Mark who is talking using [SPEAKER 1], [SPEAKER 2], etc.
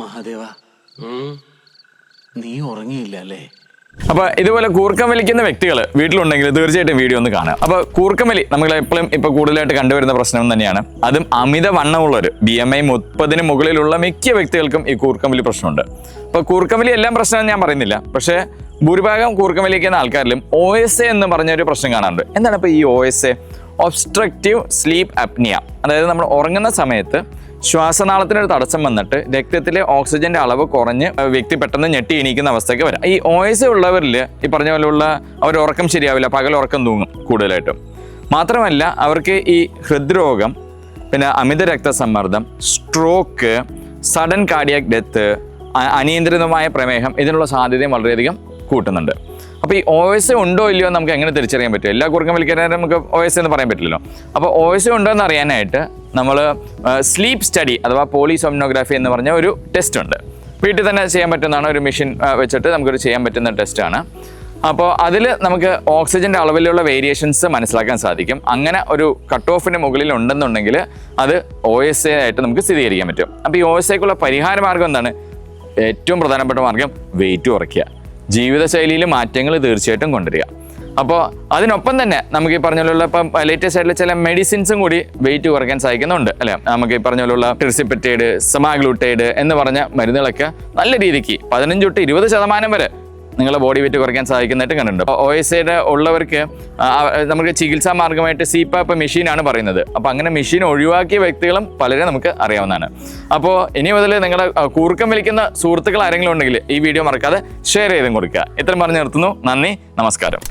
[SPEAKER 1] മഹാദേവ. നീ ഉറങ്ങിയില്ല അല്ലേ?
[SPEAKER 2] അപ്പൊ ഇതുപോലെ കൂർക്കം വലിക്കുന്ന വ്യക്തികൾ വീട്ടിലുണ്ടെങ്കിൽ തീർച്ചയായിട്ടും വീഡിയോ ഒന്ന് കാണുക. അപ്പൊ കൂർക്കം വലി നമ്മൾ എപ്പോഴും ഇപ്പൊ കൂടുതലായിട്ട് കണ്ടുവരുന്ന പ്രശ്നം തന്നെയാണ്. അതും അമിത വണ്ണമുള്ളവർ ബി എം ഐ മുപ്പതിന് മുകളിലുള്ള മിക്ക വ്യക്തികൾക്കും ഈ കൂർക്കം വലി പ്രശ്നമുണ്ട്. അപ്പൊ കൂർക്കം വലി എല്ലാം പ്രശ്നം ഞാൻ പറയുന്നില്ല. പക്ഷേ ഭൂരിഭാഗം കൂർക്കം വലിക്കുന്ന ആൾക്കാരിലും ഒ എസ് എ എന്ന് പറഞ്ഞ ഒരു പ്രശ്നം കാണാറുണ്ട്. എന്താണ് ഇപ്പൊ ഈ O S A obstructive sleep apnea അതായത് നമ്മൾ ഉറങ്ങുന്ന സമയത്ത് ശ്വാസനാളത്തിന് ഒരു തടസ്സം വന്നിട്ട് രക്തത്തിലെ ഓക്സിജന്റെ അളവ് കുറഞ്ഞ് വ്യക്തി പെട്ടെന്ന് ഞെട്ടി എണീക്കുന്ന അവസ്ഥയ്ക്ക് വരാം. ഈ ഓയസ് ഉള്ളവരിൽ ഈ പറഞ്ഞ പോലെയുള്ള അവർ ഉറക്കം ശരിയാവില്ല പകൽ ഉറക്കം തൂങ്ങും കൂടുതലായിട്ടും. മാത്രമല്ല അവർക്ക് ഈ ഹൃദ്രോഗം പിന്നെ അമിത രക്തസമ്മർദ്ദം സ്ട്രോക്ക് സഡൻ കാർഡിയാക് ഡെത്ത് അനിയന്ത്രിതമായ പ്രമേഹം ഇതിനുള്ള സാധ്യതയും വളരെയധികം കൂട്ടുന്നുണ്ട്. അപ്പോൾ ഈ ഒ എസ് ഉണ്ടോ ഇല്ലയോ നമുക്ക് എങ്ങനെ തിരിച്ചറിയാൻ പറ്റും? എല്ലാ കുറുക്കം വലിക്കാനും നമുക്ക് ഒ എസ് എന്ന് പറയാൻ പറ്റില്ലല്ലോ. അപ്പോൾ ഒ എസ് ഉണ്ടോ എന്ന് അറിയാനായിട്ട് നമ്മൾ സ്ലീപ്പ് സ്റ്റഡി അഥവാ പോളിസോമിനോഗ്രാഫി എന്ന് പറഞ്ഞ ഒരു ടെസ്റ്റ് ഉണ്ട്. വീട്ടിൽ തന്നെ ചെയ്യാൻ പറ്റുന്നതാണ് ഒരു മെഷീൻ വെച്ചിട്ട് നമുക്കൊരു ചെയ്യാൻ പറ്റുന്ന ടെസ്റ്റാണ് അപ്പോൾ അതിൽ നമുക്ക് ഓക്സിജന്റെ അളവിലുള്ള വേരിയേഷൻസ് മനസ്സിലാക്കാൻ സാധിക്കും. അങ്ങനെ ഒരു കട്ട് ഓഫിന് മുകളിൽ ഉണ്ടെന്നുണ്ടെങ്കിൽ അത് ഒ എസ് എ ആയിട്ട് നമുക്ക് സ്ഥിരീകരിക്കാൻ പറ്റും. അപ്പോൾ ഈ ഒ എസ് എക്കുള്ള പരിഹാര മാർഗം എന്താണ്? ഏറ്റവും പ്രധാനപ്പെട്ട മാർഗം വെയിറ്റ് കുറയ്ക്കുക. ജീവിതശൈലിയിൽ മാറ്റങ്ങൾ തീർച്ചയായിട്ടും കൊണ്ടുവരിക. അപ്പോൾ അതിനൊപ്പം തന്നെ നമുക്ക് ഈ പറഞ്ഞ പോലുള്ള ഇപ്പം ലേറ്റസ്റ്റ് ആയിട്ടുള്ള ചില മെഡിസിൻസും കൂടി വെയിറ്റ് കുറയ്ക്കാൻ സഹായിക്കുന്നുണ്ട് അല്ലേ? നമുക്ക് ഈ പറഞ്ഞ പോലുള്ള സെമാഗ്ലൂട്ടൈഡ് എന്ന് പറഞ്ഞ മരുന്നുകളൊക്കെ നല്ല രീതിക്ക് പതിനഞ്ച് തൊട്ട് ഇരുപത് ശതമാനം വരെ നിങ്ങളുടെ ബോഡി വെയിറ്റ് കുറയ്ക്കാൻ സാധിക്കുന്നതായിട്ട് കണ്ടിട്ടുണ്ട്. ഒ എസ് ഐയുടെ ഉള്ളവർക്ക് നമുക്ക് ചികിത്സാ മാർഗമായിട്ട് സിപാപ്പ് മെഷീനാണ് പറയുന്നത്. അപ്പോൾ അങ്ങനെ മെഷീൻ ഒഴിവാക്കിയ വ്യക്തികളും പലരെ നമുക്ക് അറിയാവുന്നതാണ്. അപ്പോൾ ഇനി മുതൽ നിങ്ങളുടെ കൂർക്കം വലിക്കുന്ന സുഹൃത്തുക്കൾ ആരെങ്കിലും ഉണ്ടെങ്കിൽ ഈ വീഡിയോ മറക്കാതെ ഷെയർ ചെയ്തും കൊടുക്കുക. ഇത്രയും പറഞ്ഞു നിർത്തുന്നു. നന്ദി. നമസ്കാരം.